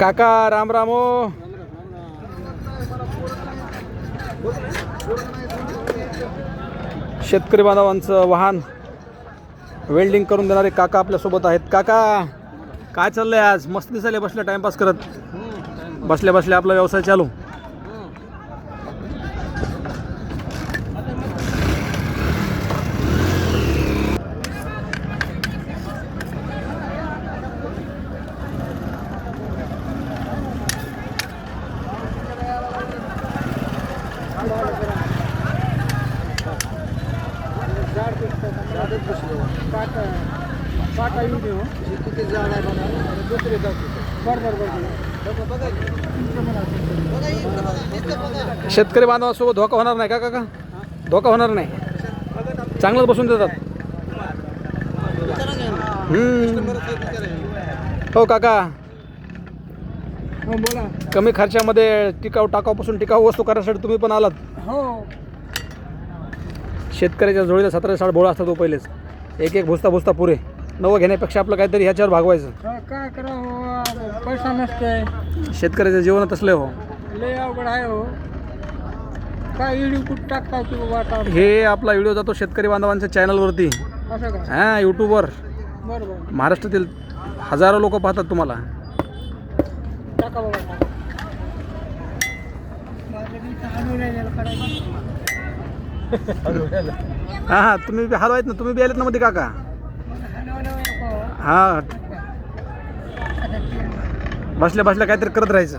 काका राम राम. हो शेतकरी बांधवांचं वाहन वेल्डिंग करून देणारे काका आपल्यासोबत आहेत. काका काय चाललंय आज? मस्त दिसायला बसल्या टाइमपास करत. बसल्या बसल्या आपला व्यवसाय चालू. शेतकरी बांधवांसोबत धोका होणार नाही का काका? धोका होणार नाही. चांगलंच बसून देतात. हो काका. बोला कमी खर्चामध्ये टिकाऊ टाकाऊपासून टिकाऊ वस्तू करण्यासाठी तुम्ही पण आलात. हो. शेतकऱ्याच्या जोडीला सतरा साठ बोळा असतात तो पहिलेच. एक एक भुसता भुसता पुरे. नवं घेण्यापेक्षा आपलं काहीतरी ह्याच्यावर भागवायचं. काय करावं पैसा नसतंय. शेतकऱ्याच्या जीवनात असले हो. लय अवघड आहे हो. काय व्हिडिओ कुठं टाकता की बाबा आता हे आपला व्हिडिओ जातो शेतकरी बांधवांच्या चॅनलवरती. हां यूट्यूबवर महाराष्ट्रातील हजारो लोक पाहतात तुम्हाला. टाका बाबा. हा हा तुम्ही बी हलवायत ना तुम्ही बी आलेत ना मध्ये काका? हा. बसल्या बसल्या काहीतरी करत राहायचं.